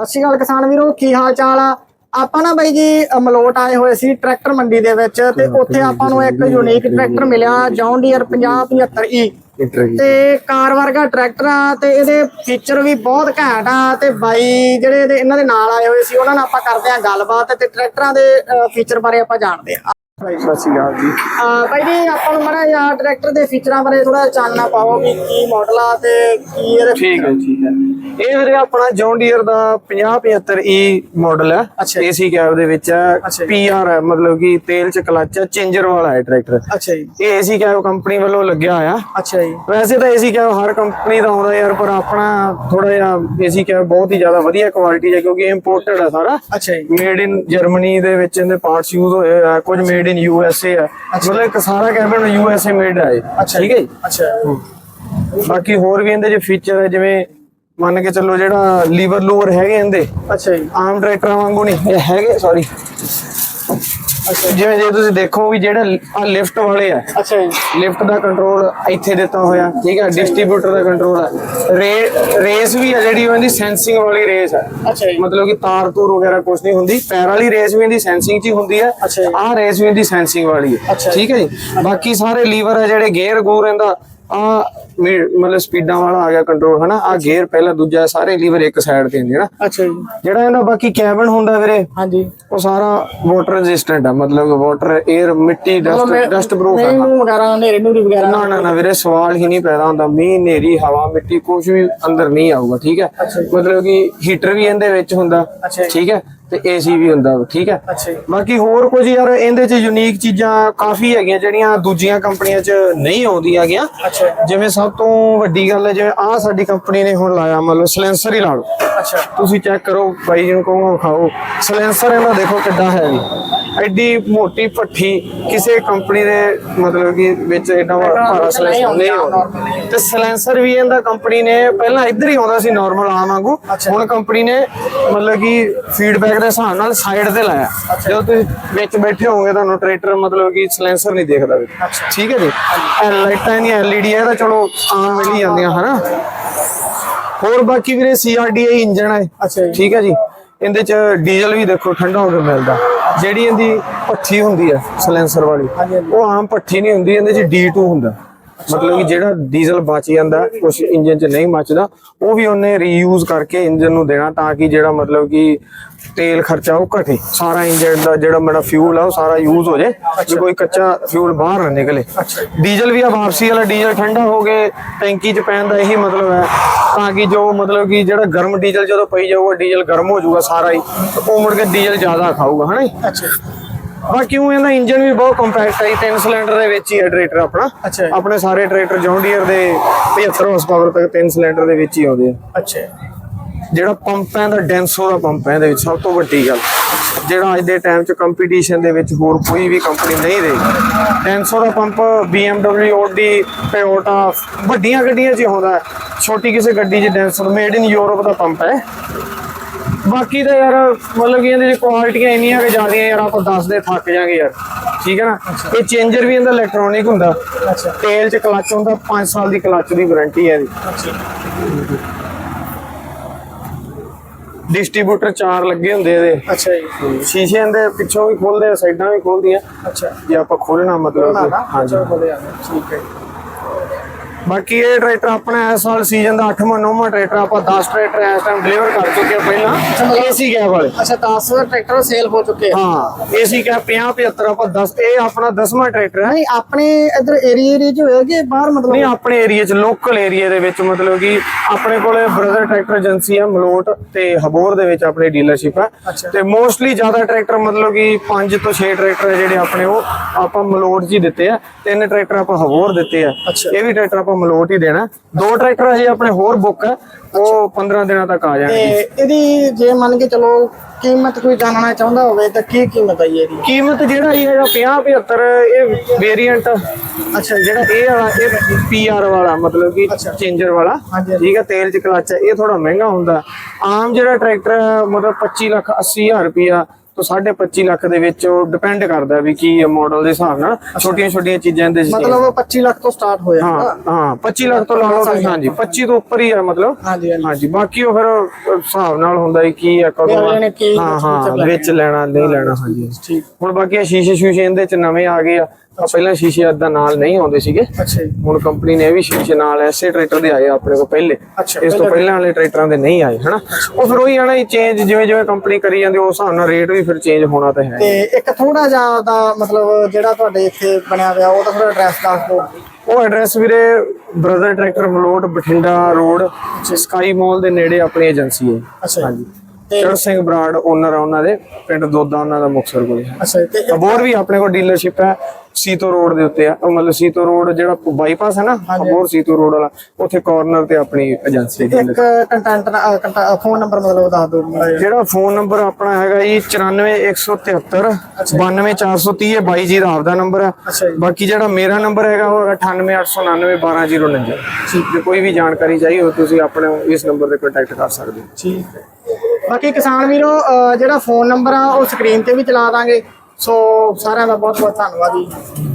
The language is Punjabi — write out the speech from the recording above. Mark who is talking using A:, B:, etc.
A: ਸਤਿ ਸ਼੍ਰੀ ਅਕਾਲ ਕਿਸਾਨ ਵੀਰੋ ਕੀ ਹਾਲ ਚਾਲ ਆ? ਆਪਾਂ ਨਾ ਬਾਈ ਜੀ ਮਲੋਟ ਆਏ ਹੋਏ ਸੀ ਟਰੈਕਟਰ ਮੰਡੀ ਦੇ ਵਿੱਚ ਤੇ ਉੱਥੇ ਆਪਾਂ ਨੂੰ ਇੱਕ ਯੂਨੀਕ ਟਰੈਕਟਰ ਮਿਲਿਆ ਜੌਨ ਡੀਅਰ 5075 E ਤੇ ਕਾਰ ਵਰਗਾ ਟਰੈਕਟਰ ਆ ਤੇ ਇਹਦੇ ਫੀਚਰ ਵੀ ਬਹੁਤ ਘੈਂਟ ਆ ਤੇ ਬਾਈ ਜਿਹੜੇ ਇਹਦੇ ਇਹਨਾਂ ਦੇ ਨਾਲ ਆਏ ਹੋਏ ਸੀ ਉਹਨਾਂ ਨਾਲ ਆਪਾਂ ਕਰਦੇ ਆ ਗੱਲਬਾਤ ਤੇ ਟਰੈਕਟਰਾਂ ਦੇ ਫੀਚਰ ਬਾਰੇ ਆਪਾਂ ਜਾਣਦੇ ਆ।
B: ਸਤਿ ਸ਼੍ਰੀ ਅਕਾਲ ਜੀ।
A: ਬਾਈ ਜੀ ਆਪਾਂ ਨੂੰ ਮੜਾ ਯਾਰ ਟਰੈਕਟਰ ਦੇ ਫੀਚਰਾਂ ਬਾਰੇ ਥੋੜਾ ਚਾਨਣਾ ਪਾਓ ਵੀ ਕੀ ਮਾਡਲ ਆ ਤੇ ਕੀ ਇਹਦੇ
B: ਠੀਕ ਹੈ ਠੀਕ ਹੈ। ਇਹ ਵੀਰੇ ਆਪਣਾ ਜੌਨ ਡੀਅਰ ਦਾ 5075 E ਮਾਡਲ ਹੈ। ਏਸੀ ਕੈਬ ਦੇ ਵਿੱਚ ਹੈ। ਪੀਆਰ ਹੈ ਮਤਲਬ ਕਿ ਤੇਲ ਚ ਕਲਚ ਹੈ ਚੇਂਜਰ ਵਾਲਾ ਹੈ ਟਰੈਕਟਰ
A: ਅੱਛਾ ਜੀ।
B: ਇਹ ਏਸੀ ਕੈਬ ਕੰਪਨੀ ਵੱਲੋਂ ਲੱਗਿਆ ਹੋਇਆ।
A: ਅੱਛਾ ਜੀ।
B: ਵੈਸੇ ਤਾਂ ਏਸੀ ਕੈਬ ਹਰ ਕੰਪਨੀ ਦਾ ਆਉਂਦਾ ਯਾਰ ਪਰ ਆਪਣਾ ਥੋੜਾ ਜਿਹਾ ਏਸੀ ਕੈਬ ਬਹੁਤ ਹੀ ਜ਼ਿਆਦਾ ਵਧੀਆ ਕੁਆਲਿਟੀ ਹੈ ਕਿਉਂਕਿ ਇੰਪੋਰਟਡ ਹੈ ਸਾਰਾ।
A: ਅੱਛਾ ਜੀ।
B: ਮੇਡ ਇਨ ਜਰਮਨੀ ਦੇ ਵਿੱਚ ਇਹਦੇ ਪਾਰਟਸ ਯੂਜ਼ ਹੋਏ ਆ ਕੁਝ made in U S A ਹੈ ਮਤਲਬ ਸਾਰਾ cabin U S A made ਹੈ। ਠੀਕ ਹੈ
A: ਅੱਛਾ
B: ਬਾਕੀ ਹੋਰ ਵੀ ਇਹਦੇ ਚ ਫੀਚਰ ਹੈ ਜਿਵੇਂ ਮੰਨ ਕੇ ਚੱਲੋ ਜਿਹੜਾ ਲੀਵਰ ਲੂਵਰ ਹੈਗੇ ਇਹਦੇ
A: ਅੱਛਾ ਜੀ।
B: ਆਮ ਟਰੈਕਟਰਾਂ ਵਾਂਗੂ ਨਹੀਂ ਇਹ ਹੈਗੇ ਸੌਰੀ ਜਿਵੇਂ ਜੇ ਤੁਸੀਂ ਦੇਖੋ ਵੀ ਜਿਹੜਾ ਆ ਲਿਫਟ ਵਾਲੇ ਆ
A: ਅੱਛਾ ਜੀ।
B: ਲਿਫਟ ਦਾ ਕੰਟਰੋਲ ਇੱਥੇ ਦਿੱਤਾ ਹੋਇਆ ਠੀਕ ਹੈ ਡਿਸਟ੍ਰੀਬਿਊਟਰ ਦਾ ਕੰਟਰੋਲ ਹੈ ਰੇ ਰੇਸ ਵੀ ਹੈ ਜਿਹੜੀ ਉਹ ਇਹਦੀ ਸੈਂਸਿੰਗ ਵਾਲੀ ਰੇਸ ਹੈ
A: ਅੱਛਾ ਜੀ।
B: ਮਤਲਬ ਕਿ ਤਾਰ ਤੂਰ ਵਗੈਰਾ ਕੁਝ ਨਹੀਂ ਹੁੰਦੀ ਪੈਰ ਵਾਲੀ ਰੇਸ ਵੀ ਇਹਦੀ ਸੈਂਸਿੰਗ 'ਚ ਹੀ ਹੁੰਦੀ
A: ਜੀ।
B: ਆਹ ਰੇਸ ਵੀ ਇਹਦੀ ਸੈਂਸਿੰਗ ਵਾਲੀ
A: ਜੀ।
B: ਠੀਕ ਹੈ ਜੀ। ਬਾਕੀ ਸਾਰੇ ਲੀਵਰ ਹੈ ਜਿਹੜੇ ਗੇਅਰ ਗੂਰ ਇਹਦਾ ਆ ਮਤਲਬ ਸਪੀਡਾਂ ਵਾਲਾ ਆ ਗਿਆ ਕੰਟਰੋਲ ਹਨਾ? ਆ ਗੇਅਰ ਪਹਿਲਾ ਦੂਜਾ ਸਾਰੇ ਲੀਵਰ ਇੱਕ ਸਾਈਡ ਤੇ ਹੁੰਦੇ ਨਾ।
A: ਅੱਛਾ ਜੀ।
B: ਜਿਹੜਾ ਇਹਦਾ ਬਾਕੀ ਕੈਬਨ ਹੁੰਦਾ ਵੀਰੇ
A: ਹਾਂਜੀ।
B: ਉਹ ਸਾਰਾ ਵਾਟਰ ਰੈਜ਼ਿਸਟੈਂਟ ਆ ਮਤਲਬ ਵਾਟਰ 에ਅਰ ਮਿੱਟੀ ਡਸਟ ਡਸਟ ਪ੍ਰੂਫ
A: ਨਹੀਂ
B: ਹੈ
A: ਨੂੰ ਵਗੈਰਾ ਨੇਰੇ ਨੂਰੀ ਵਗੈਰਾ
B: ਨਾ ਨਾ ਨਾ ਵੀਰੇ ਸਵਾਲ ਹੀ ਨਹੀਂ ਪੈਦਾ ਹੁੰਦਾ। ਮੀਂਹ ਨੇਰੀ ਹਵਾ ਮਿੱਟੀ ਕੁਝ ਵੀ ਅੰਦਰ ਨਹੀਂ ਆਊਗਾ ਠੀਕ ਹੈ? ਮਤਲਬ ਕਿ ਹੀਟਰ ਵੀ ਇਹਦੇ ਵਿੱਚ ਹੁੰਦਾ। ਠੀਕ ਹੈ? ਤੇ ਏਸੀ ਵੀ ਹੁੰਦਾ ਠੀਕ ਹੈ? ਬਾਕੀ ਹੋਰ ਕੁਝ ਯਾਰ ਇਹਦੇ ਚ ਯੂਨੀਕ ਚੀਜ਼ਾਂ ਕਾਫੀ ਹੈਗੀਆਂ ਜਿਹੜੀਆਂ ਦੂਜੀਆਂ ਕੰਪਨੀਆਂ ਚ ਨਹੀਂ ਆਉਂਦੀਆਂ
A: ਅੱਛਾ
B: ਜਿਵੇਂ ਸਭ ਤੋਂ ਵੱਡੀ ਗੱਲ ਹੈ ਜਿਵੇਂ ਆਹ ਸਾਡੀ ਕੰਪਨੀ ਨੇ ਹੁਣ ਲਾਇਆ ਮਤਲਬ ਸਲੈਂਸਰ ਹੀ ਲਾ ਲਓ।
A: ਅੱਛਾ।
B: ਤੁਸੀਂ ਚੈੱਕ ਕਰੋ ਬਾਈ ਜੀ ਨੂੰ ਕਹੂੰਗਾ ਵਿਖਾਓ ਸਲੈਂਸਰ ਇਹਦਾ ਦੇਖੋ ਕਿੱਡਾ ਹੈ ਵੀ ਐਡੀ ਮੋਟੀ ਭੱਠੀ ਕਿਸੇ ਕੰਪਨੀ ਦੇ ਮਤਲਬ ਕਿ ਵਿੱਚ ਵਾ- ਭਾਰਾ ਸਲੈਂਸਰ ਨਹੀਂ ਆਉਂਦਾ। ਤੇ ਸਲੈਂਸਰ ਵੀ ਇਹਦਾ ਕੰਪਨੀ ਨੇ ਪਹਿਲਾਂ ਇੱਧਰ ਹੀ ਆਉਂਦਾ ਸੀ ਨਾਰਮਲ ਆਮ ਵਾਂਗੂ ਹੁਣ ਕੰਪਨੀ ਨੇ ਮਤਲਬ ਕਿ ਫੀਡਬੈਕ ਦੇ ਹਿਸਾਬ ਨਾਲ ਸਾਈਡ ਤੇ ਲਾਇਆ। ਜਦੋਂ ਤੁਸੀਂ ਵਿੱਚ ਬੈਠੇ ਹੋਵੋਗੇ ਤੁਹਾਨੂੰ ਟਰੈਕਟਰ ਮਤਲਬ ਕਿ ਸਲੈਂਸਰ ਨਹੀਂ ਦੇਖਦਾ ਵੀ। ਠੀਕ ਹੈ ਜੀ? ਲਾਈਟਾਂ ਇਹਦੀਆਂ ਐਲਈਡੀ ਹੈ ਤਾਂ ਚਲੋ ਆਮ ਮਿਲ ਹੀ ਜਾਂਦੀਆਂ ਹਨਾ? ਹੋਰ ਬਾਕੀ ਵੀਰੇ ਸੀਆਰਡੀਆਈ ਇੰਜਨ ਹੈ ਠੀਕ ਹੈ ਜੀ? ਇਹਦੇ ਚ ਡੀਜ਼ਲ ਵੀ ਦੇਖੋ ਠੰਡਾ ਹੋ ਕੇ ਮਿਲਦਾ। ਜਿਹੜੀ ਇਹਦੀ ਭੱਠੀ ਹੁੰਦੀ ਹੈ ਸਲੈਂਸਰ ਵਾਲੀ ਉਹ ਆਮ ਭੱਠੀ ਨਹੀਂ ਹੁੰਦੀ ਇਹਦੇ ਚ D2 ਹੁੰਦਾ। ਮਤਲਬ ਕਿ ਜਿਹੜਾ ਡੀਜ਼ਲ ਬਚ ਜਾਂਦਾ ਕੁਝ ਇੰਜਨ ਚ ਨਹੀਂ ਬਚਦਾ ਉਹ ਵੀ ਉਹਨੇ ਰੀਯੂਜ਼ ਕਰਕੇ ਇੰਜਨ ਨੂੰ ਦੇਣਾ ਤਾਂ ਕਿ ਜਿਹੜਾ ਮਤਲਬ ਕਿ ਤੇਲ ਖਰਚਾ ਉਹ ਘਟੇ। ਸਾਰਾ ਇੰਜਨ ਦਾ ਜਿਹੜਾ ਮੇਰਾ ਫਿਊਲ ਆ, ਉਹ ਸਾਰਾ ਯੂਜ਼ ਹੋ ਜਾਏ ਵੀ ਕੋਈ ਕੱਚਾ ਫਿਊਲ ਬਾਹਰ ਨਾ ਨਿਕਲੇ। ਡੀਜ਼ਲ ਵੀ ਆ, ਵਾਪਸੀ ਵਾਲਾ ਡੀਜ਼ਲ ਠੰਡਾ ਹੋ ਕੇ ਟੈਂਕੀ 'ਚ ਪੈਣ ਦਾ ਇਹੀ ਮਤਲਬ ਹੈ। ਤਾਂ ਕਿ ਜੋ ਮਤਲਬ ਕਿ ਜਿਹੜਾ ਗਰਮ ਡੀਜ਼ਲ ਜਦੋਂ ਪਈ ਜਾਊਗਾ, ਡੀਜ਼ਲ ਗਰਮ ਹੋ ਜਾਊਗਾ ਸਾਰਾ ਹੀ, ਉਹ ਮੁੜ ਕੇ ਡੀਜ਼ਲ ਜ਼ਿਆਦਾ ਖਾਊਗਾ, ਹਨਾ
A: ਅੱਛਾ।
B: ਬਾਕੀ ਉਹ ਇਹਦਾ ਇੰਜਨ ਵੀ ਬਹੁਤ ਕੰਪੈਕਟ ਹੈ ਤਿੰਨ ਸਿਲੰਡਰ ਦੇ ਵਿੱਚ ਹੀ ਹੈ ਟਰੈਕਟਰ ਆਪਣਾ।
A: ਅੱਛਾ।
B: ਆਪਣੇ ਸਾਰੇ ਟਰੈਕਟਰ ਜੌਨ ਡੀਅਰ ਦੇ 75 ਹਾਰਸ ਪਾਵਰ ਤੱਕ ਤਿੰਨ ਸਿਲੰਡਰ ਦੇ ਵਿੱਚ ਹੀ ਆਉਂਦੇ ਆ।
A: ਅੱਛਾ
B: ਜਿਹੜਾ ਪੰਪ ਹੈ ਦਾ ਡੈਂਸੋ ਦਾ ਪੰਪ ਹੈ ਇਹਦੇ ਵਿੱਚ ਸਭ ਤੋਂ ਵੱਡੀ ਗੱਲ। ਜਿਹੜਾ ਅੱਜ ਦੇ ਟਾਈਮ 'ਚ ਕੰਪੀਟੀਸ਼ਨ ਦੇ ਵਿੱਚ ਹੋਰ ਕੋਈ ਵੀ ਕੰਪਨੀ ਨਹੀਂ ਰਹੀ। ਡੈਂਸੋ ਦਾ ਪੰਪ BMW Audi Toyota ਵੱਡੀਆਂ ਗੱਡੀਆਂ 'ਚ ਹੀ ਆਉਂਦਾ। ਹੈ। ਛੋਟੀ ਕਿਸੇ ਗੱਡੀ 'ਚ ਡੈਂਸੋ ਮੇਡ ਇਨ ਯੂਰਪ ਦਾ ਪੰਪ ਹੈ। ਬਾਕੀ ਤਾਂ ਯਾਰ ਮਤਲਬ ਕਿ ਇਹਦੇ 'ਚ ਕੁਆਲਿਟੀਆਂ ਇੰਨੀਆਂ ਕਿ ਜ਼ਿਆਦੀਆਂ ਯਾਰ ਆਪਾਂ ਦੱਸਦੇ ਥੱਕ ਜਾਾਂਗੇ ਯਾਰ। ਠੀਕ ਹੈ ਨਾ? ਇਹ ਚੇਂਜਰ ਵੀ ਇਹਦਾ ਇਲੈਕਟ੍ਰੋਨਿਕ ਹੁੰਦਾ।
A: ਅੱਛਾ।
B: ਤੇਲ 'ਚ ਕਲਚ ਹੁੰਦਾ 5 ਸਾਲ ਦੀ ਕਲਚ ਦੀ ਵਾਰੰਟੀ ਹੈ ਇਹਦੀ।
A: ਅੱਛਾ।
B: ਡਿਸਟ੍ਰੀਬਿਊਟਰ ਚਾਰ ਲੱਗੇ ਹੁੰਦੇ ਇਹਦੇ।
A: ਅੱਛਾ ਜੀ।
B: ਸ਼ੀਸ਼ੇ ਇਹਦੇ ਪਿੱਛੋਂ ਵੀ ਖੋਲਦੇ ਆ ਸਾਈਡਾਂ ਵੀ ਖੋਲਦੀਆਂ।
A: ਅੱਛਾ।
B: ਜੇ ਆਪਾਂ ਖੋਲਣਾ ਮਤਲਬ ਹਾਂਜੀ।
A: ਠੀਕ ਹੈ
B: ਬਾਕੀ ਇਹ ਟਰੈਕਟਰ ਆਪਣਾ ਇਸ ਸਾਲ ਸੀਜ਼ਨ ਦਾ 8ਵਾਂ 9ਵਾਂ ਟਰੈਕਟਰ ਆਪਾਂ 10 ਟਰੈਕਟਰ ਇਸ ਟਾਈਮ ਡਿਲੀਵਰ ਕਰ ਚੁੱਕੇ ਆ ਪਹਿਲਾਂ ਏਸੀ ਕੈਬ ਵਾਲੇ।
A: ਅੱਛਾ 10 ਟਰੈਕਟਰ ਸੇਲ ਹੋ ਚੁੱਕੇ
B: ਹਾਂ ਏਸੀ ਕੈਬ 50 75 ਆਪਾਂ 10 ਇਹ ਆਪਣਾ 10ਵਾਂ ਟਰੈਕਟਰ ਹੈ।
A: ਨਹੀਂ ਆਪਣੇ ਇਧਰ ਏਰੀਆ ਏਰੀਆ ਚ ਹੋਏਗੇ ਬਾਹਰ ਮਤਲਬ?
B: ਨਹੀਂ ਆਪਣੇ ਏਰੀਆ 'ਚ ਲੋਕਲ ਏਰੀਆ ਦੇ ਵਿੱਚ ਮਤਲਬ ਕਿ ਆਪਣੇ ਕੋਲੇ ਬ੍ਰਦਰ ਟਰੈਕਟਰ ਏਜੰਸੀ ਆ ਮਲੋਟ ਤੇ ਹਬੋਰ ਦੇ ਵਿੱਚ ਆਪਣੀ ਡੀਲਰਸ਼ਿਪ ਆ। ਤੇ ਮੋਸਟਲੀ ਜ਼ਿਆਦਾ ਟਰੈਕਟਰ ਮਤਲਬ ਕਿ 5 ਤੋਂ 6 ਟਰੈਕਟਰ ਜਿਹੜੇ ਆਪਣੇ ਉਹ ਆਪਾਂ ਮਲੋਟ ਹੀ ਦਿੱਤੇ ਆ। ਤਿੰਨ ਟਰੈਕਟਰ ਆਪਾਂ ਹਬੋਰ ਦਿੱਤੇ ਆ। ਇਹ ਵੀ ਟਰੈਕਟਰ ਆਪਾਂ ਮਲੋਟ ਹੀ ਦੇਣਾ। ਦੋ ਟਰੈਕਟਰ ਹਜੇ ਆਪਣੇ ਹੋਰ ਬੁੱਕ ਉਹ 15 ਦਿਨਾਂ ਤੱਕ ਆ
A: ਤੇ
B: ਜਾਣਗੇ
A: ਇਹਦੀ ਜੇ ਮੰਨ ਕੇ ਚਲੋ ਕੀਮਤ ਕੋਈ ਜਾਣਨਾ ਚਾਹੁੰਦਾ ਹੋਵੇ ਤਾਂ ਕੀ ਕੀਮਤ ਆਈ ਇਹਦੀ?
B: ਕੀਮਤ ਜਿਹੜਾ ਇਹ ਹੈਗਾ 50 75 ਇਹ ਵੇਰੀਐਂਟ
A: ਅੱਛਾ
B: ਜਿਹੜਾ ਇਹ ਵਾਲਾ ਇਹ ਪੀਆਰ ਵਾਲਾ ਮਤਲਬ ਕਿ। ਚੇਂਜਰ ਵਾਲਾ। ਠੀਕ ਹੈ ਤੇਲ ਚ ਕਲਚ ਹੈ ਇਹ ਥੋੜਾ ਮਹਿੰਗਾ ਹੁੰਦਾ। ਆਮ ਜਿਹੜਾ ਟਰੈਕਟਰ ਹੈ, ਮਤਲਬ 25 ਲੱਖ 80 ਹਜ਼ਾਰ ਰੁਪਿਆ ਤੋਂ 25 ਲੱਖ ਦੇ ਵਿੱਚ ਡਿਪੈਂਡ ਕਰਦਾ ਵੀ ਕੀ ਮਾਡਲ ਦੇ ਹਿਸਾਬ ਨਾਲ ਛੋਟੀਆਂ ਛੋਟੀਆਂ ਚੀਜ਼ਾਂ ਦੇ
A: ਮਤਲਬ 25 ਲੱਖ ਤੋਂ ਸਟਾਰਟ ਹੋ
B: ਹਾਂ
A: ਜਾਂਦਾ
B: ਹਾਂ 25 ਲੱਖ ਤੋਂ ਲਾ ਲਓ ਤੁਸੀਂ ਹਾਂਜੀ 25 ਤੋਂ ਉੱਪਰ ਹੀ ਆ ਮਤਲਬ।
A: ਹਾਂਜੀ ਹਾਂਜੀ।
B: ਬਾਕੀ ਉਹ ਫਿਰ ਹਿਸਾਬ ਨਾਲ ਹੁੰਦਾ ਹੈ ਕੀ ਆ ਕਦੋਂ ਹਾਂ ਹਾਂ। ਵਿੱਚ ਲੈਣਾ। ਨਹੀਂ ਲੈਣਾ ਹਾਂਜੀ।
A: ਠੀਕ।
B: ਹੁਣ ਬਾਕੀ ਇਹ ਸ਼ੀਸ਼ੇ ਸ਼ੂਸ਼ੇ ਇਹਦੇ ਚ ਨਵੇਂ ਆ ਗਏ ਆ। ਪਹਿਲਾਂ ਸ਼ੀਸ਼ੇ ਏਦਾਂ ਨਾਲ ਨਹੀਂ ਆਉਂਦੇ ਸੀਗੇ।
A: ਅੱਛਾ ਜੀ।
B: ਹੁਣ ਕੰਪਨੀ ਨੇ ਇਹ ਵੀ ਸ਼ੀਸ਼ੇ ਨਾਲ ਐਸੇ ਟਰੈਕਟਰ ਦੇ ਆਏ ਆ ਆਪਣੇ ਕੋਲ ਪਹਿਲੇ।
A: ਅੱਛਾ,
B: ਇਸ ਤੋਂ ਪਹਿਲਾਂ ਵਾਲੇ ਟਰੈਕਟਰਾਂ ਦੇ ਨਹੀਂ ਆਏ ਹਨਾ? ਉਹ ਫਿਰ ਉਹੀ ਆਣਾ ਚੇਂਜ ਜਿਵੇਂ ਜਿਵੇਂ ਕੰਪਨੀ ਕਰੀ ਜਾਂਦੀ ਉਸ ਹਿਸਾਬ ਨਾਲ ਰੇਟ ਵੀ ਫਿਰ ਚੇਂਜ ਹੋਣਾ ਤਾਂ ਹੈ
A: ਤੇ ਇੱਕ ਥੋੜਾ ਜਿਹਾ ਦਾ ਮਤਲਬ ਜਿਹੜਾ ਤੁਹਾਡੇ ਇੱਥੇ ਬਣਿਆ ਹੋਇਆ ਉਹਦਾ ਥੋੜਾ ਐਡਰੈਸ ਦੱਸ ਦਿਓ।
B: ਉਹ ਐਡਰੈਸ ਵੀਰੇ brother tractor Malout Bathinda road sky mall ਦੇ ਨੇੜੇ ਆਪਣੀ ਏਜੰਸੀ ਹੈ।
A: ਅੱਛਾ ਹਾਂਜੀ। ਤੇ
B: ਚੜ ਸਿੰਘ ਬਰਾੜ ਓਨਰ ਆ ਉਹਨਾਂ ਦੇ ਪਿੰਡ ਦੋਦਾ ਉਹਨਾਂ ਦਾ ਮੁਕਸਰ ਕੋਲ ਹੈ
A: ਅੱਛਾ ਤੇ
B: ਅਬੋਰ ਵੀ ਆਪਣੇ ਕੋਲ ਡੀਲਰਸ਼ਿਪ ਹੈ ਸੀਤੋ ਰੋਡ ਦੇ ਉੱਤੇ ਆ। ਉਹ ਮਤਲਬ ਸੀਤੋ ਰੋਡ ਜਿਹੜਾ ਬਾਈਪਾਸ ਹੈ ਨਾ ਅਬੋਰ ਸੀਤੋ ਰੋਡ ਵਾਲਾ ਉੱਥੇ ਕਾਰਨਰ ਤੇ ਆਪਣੀ ਏਜੰਸੀ ਹੈ।
A: ਇੱਕ ਕੰਟੈਂਟ ਫੋਨ ਨੰਬਰ ਮਤਲਬ ਦੱਸ ਦਿਓ।
B: ਜਿਹੜਾ ਫੋਨ ਨੰਬਰ ਆਪਣਾ ਹੈਗਾ ਜੀ 94173 92430 ਇਹ ਬਾਈ ਜੀ ਦਾ ਆਪਦਾ ਨੰਬਰ ਹੈ। ਬਾਕੀ ਜਿਹੜਾ ਮੇਰਾ ਨੰਬਰ ਹੈਗਾ ਉਹ 98899 12049 ਜੇ ਕੋਈ ਵੀ ਜਾਣਕਾਰੀ ਚਾਹੀਏ ਹੋ ਤੁਸੀਂ ਆਪਣੇ ਇਸ ਨੰਬਰ ਤੇ ਕੰਟੈਕਟ ਕਰ ਸਕਦੇ ਹੋ।
A: ਠੀਕ ਹੈ। ਬਾਕੀ ਕਿਸਾਨ ਵੀਰੋ ਅਹ ਜਿਹੜਾ ਫੋਨ ਨੰਬਰ ਆ, ਉਹ ਸਕਰੀਨ ਤੇ ਵੀ ਚਲਾ ਦਾਂਗੇ। ਸੋ ਸਾਰਿਆਂ ਦਾ ਬਹੁਤ ਬਹੁਤ ਧੰਨਵਾਦ ਜੀ।